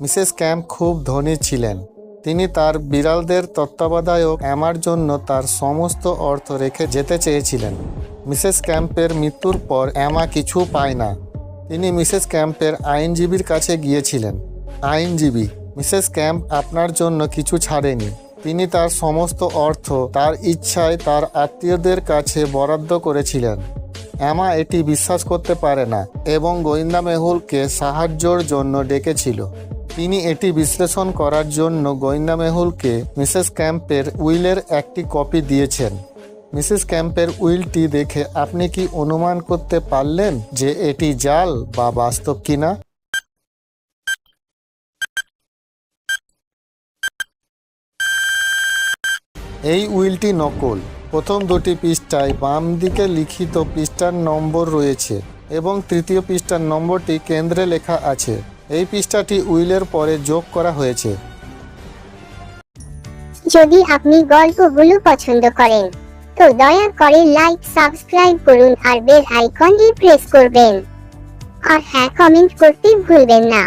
Mrs camp খুব ধনী ছিলেন। তিনি তার বিড়ালদের তত্ত্বাবধায়ক অ্যামার জন্য তার সমস্ত অর্থ রেখে যেতে চেয়েছিলেন। মিসেস ক্যাম্পের মৃত্যুর পর অ্যামা কিছু পায় না। তিনি মিসেস ক্যাম্পের আইনজীবীর কাছে গিয়েছিলেন। আইনজীবী, মিসেস ক্যাম্প আপনার জন্য কিছু ছাড়েনি। তিনি তার সমস্ত অর্থ তার ইচ্ছায় তার আত্মীয়দের কাছে বরাদ্দ করেছিলেন। অ্যামা এটি বিশ্বাস করতে পারে না এবং গোয়েন্দা মেহুলকে সাহায্যর জন্য ডেকেছিল। তিনি এটি বিশ্লেষণ করার জন্য গোয়েন্দা মেহুলকে মিসেস ক্যাম্পের উইলের একটি কপি দিয়েছেন। মিসেস ক্যাম্পের উইলটি দেখে আপনি কি অনুমান করতে পারলেন যে এটি জাল বা বাস্তব কিনা? এই উইলটি নকল। প্রথম দুটি পৃষ্ঠায় বাম দিকে লিখিত পৃষ্ঠার নম্বর রয়েছে এবং তৃতীয় পৃষ্ঠার নম্বরটি কেন্দ্রে লেখা আছে। এই পৃষ্ঠাটি উইলের পরে যোগ করা হয়েছে। যদি আপনি গল্পগুলো পছন্দ করেন, তো দয়া করে লাইক, সাবস্ক্রাইব করুন আর বেল আইকনটি প্রেস করবেন। আর হ্যাঁ কমেন্ট করতে ভুলবেন না।